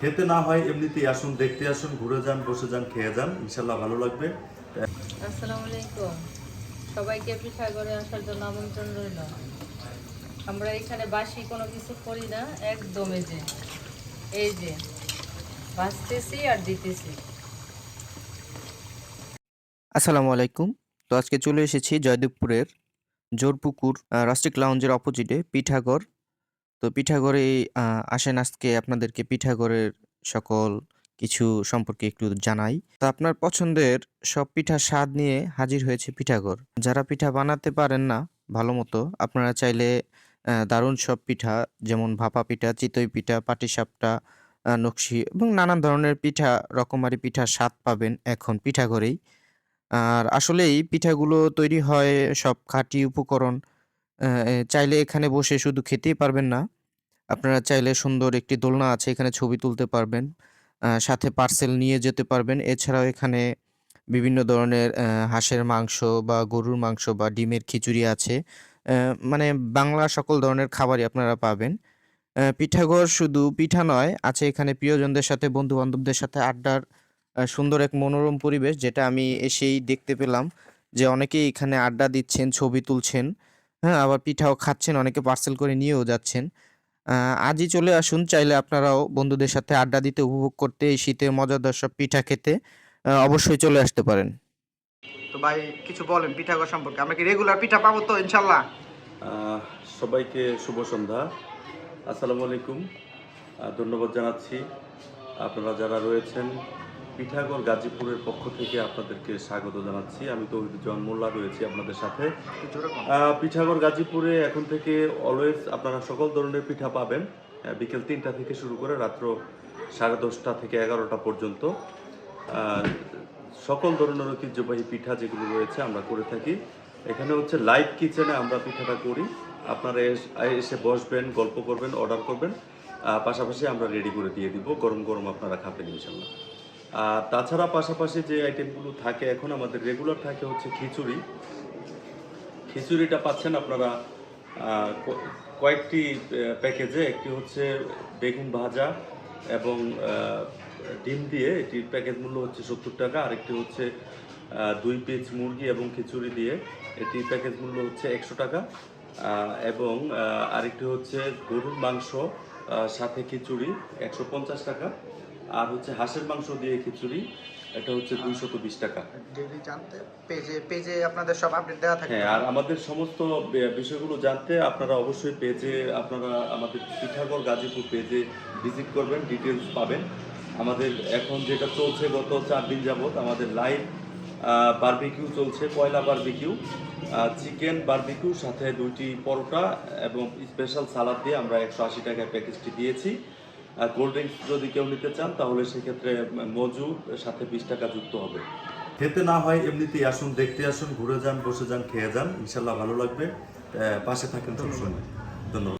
খেতে না হয় এমনিতেই আসুন দেখতে আসুন ঘুরে যান বসে যান খেয়ে যান। ইনশাল্লাহ ভালো লাগবে। আসসালামু আলাইকুম। সবাইকে পিঠা করে আসার জন্য আমন্ত্রণ রইল। আমরা এখানে বাসি কোনো কিছু করি না একদম এই যে এই যে ভাজতেছি আর দিতেছি। আসসালামু আলাইকুম। তো আজকে চলে এসেছি জয়দেবপুরের জোরপুকুর রাষ্ট্রিক লাউঞ্জের অপোজিটে পিঠাগড় তো আহ, আসেন আজকে আপনাদেরকে পিঠাগড়ের সকল কিছু সম্পর্কে একটু জানাই। তো আপনার পছন্দের সব পিঠা স্বাদ নিয়ে হাজির হয়েছে পিঠাগড়। যারা পিঠা বানাতে পারেন না ভালো মতো আপনারা চাইলে দারুণ সব পিঠা যেমন ভাপা পিঠা চিতই পিঠা পাটিসাপটা নকশি এবং নানান ধরনের পিঠা রকমারি পিঠা স্বাদ পাবেন এখন পিঠাগড়েই। আর আসলেই পিঠাগুলো তৈরি হয় সব খাঁটি উপকরণ চাইলে এখানে বসে শুধু খেতেই পারবেন না। আপনারা চাইলে সুন্দর একটি দোলনা আছে, এখানে ছবি তুলতে পারবেন সাথে পার্সেল নিয়ে যেতে পারবেন। এছাড়াও এখানে বিভিন্ন ধরনের হাঁসের মাংস বা গরুর মাংস বা ডিমের খিচুড়ি আছে। মানে বাংলা সকল ধরনের খাবারই আপনারা পাবেন। পিঠাঘর শুধু পিঠা নয়, আছে এখানে প্রিয়জনদের সাথে বন্ধু বান্ধবদের সাথে আড্ডার সুন্দর এক মনোরম পরিবেশ, যেটা আমি এসেই দেখতে পেলাম যে অনেকেই এখানে আড্ডা দিচ্ছেন, ছবি তুলছেন হ্যাঁ আবার পিঠাও খাচ্ছেন, অনেকে পার্সেল করে নিয়েও যাচ্ছেন। আজই চলে আসুন। চাইলে আপনারাও বন্ধুদের সাথে আড্ডা দিতে উপভোগ করতে এই শীতের মজাদার সব পিঠা খেতে অবশ্যই চলে আসতে পারেন। তো ভাই কিছু বলেন পিঠাগো সম্পর্কে। আমরা কি রেগুলার পিঠা পাবো তো ইনশাল্লাহ? সবাইকে শুভ সন্ধ্যা। আসসালামু আলাইকুম। ধন্যবাদ জানাচ্ছি। আপনারা যারা রয়েছেন পিঠাগড় গাজীপুরের পক্ষ থেকে আপনাদেরকে স্বাগত জানাচ্ছি। আমি তৌহিদুজ্জামান মোল্লা রয়েছি আপনাদের সাথে। পিঠাগড় গাজীপুরে এখন থেকে অলওয়েজ আপনারা সকল ধরনের পিঠা পাবেন। বিকেল তিনটা থেকে শুরু করে রাত্র সাড়ে দশটা থেকে এগারোটা পর্যন্ত। সকল ধরনের ঐতিহ্যবাহী পিঠা যেগুলো রয়েছে আমরা করে থাকি। এখানে হচ্ছে লাইভ কিচেনে আমরা পিঠাটা করি। আপনারা এস- এসে বসবেন গল্প করবেন অর্ডার করবেন। পাশাপাশি আমরা রেডি করে দিয়ে দিব। গরম গরম আপনারা খাবেন ইনশাল্লাহ আর তাছাড়া পাশাপাশি যে আইটেমগুলো থাকে, এখন আমাদের রেগুলার থাকে হচ্ছে খিচুড়ি। খিচুড়িটা পাচ্ছেন আপনারা কয়েকটি প্যাকেজে একটি হচ্ছে বেগুন ভাজা এবং ডিম দিয়ে এটির প্যাকেজ মূল্য হচ্ছে সত্তর টাকা। আরেকটি হচ্ছে দুই পিস মুরগি এবং খিচুড়ি দিয়ে এটির প্যাকেজ মূল্য হচ্ছে একশো টাকা। এবং আরেকটি হচ্ছে গরুর মাংস সাথে খিচুড়ি একশো পঞ্চাশ টাকা। আর হচ্ছে হাঁসের মাংস দিয়ে খিচুড়ি এটা হচ্ছে দুইশত বিশ টাকা। যদি জানতে পেজে পেজে আপনাদের সব আপডেট দেওয়া থাকে। হ্যাঁ আর আমাদের সমস্ত বিষয়গুলো জানতে আপনারা অবশ্যই পেজে আপনারা আমাদের পিঠাগড় গাজীপুর পেজে ভিজিট করবেন ডিটেলস পাবেন। আমাদের এখন যেটা চলছে গত চার দিন যাবত আমাদের লাইভ বারবিকিউ চলছে পয়লা বারবিকিউ চিকেন বারবিকিউ সাথে দুইটি পরোটা এবং স্পেশাল সালাদ দিয়ে আমরা একশো আশি টাকায় প্যাকেজটি দিয়েছি। কোল্ড ড্রিঙ্কস যদি কেউ নিতে চান, তাহলে সেক্ষেত্রে মজু, সাথে বিশ টাকা যুক্ত হবে। খেতে না হয় এমনিতেই আসুন, দেখতে আসুন, ঘুরে যান, বসে যান, খেয়ে যান। ইনশাল্লাহ ভালো লাগবে। পাশে থাকেন সবসময় ধন্যবাদ।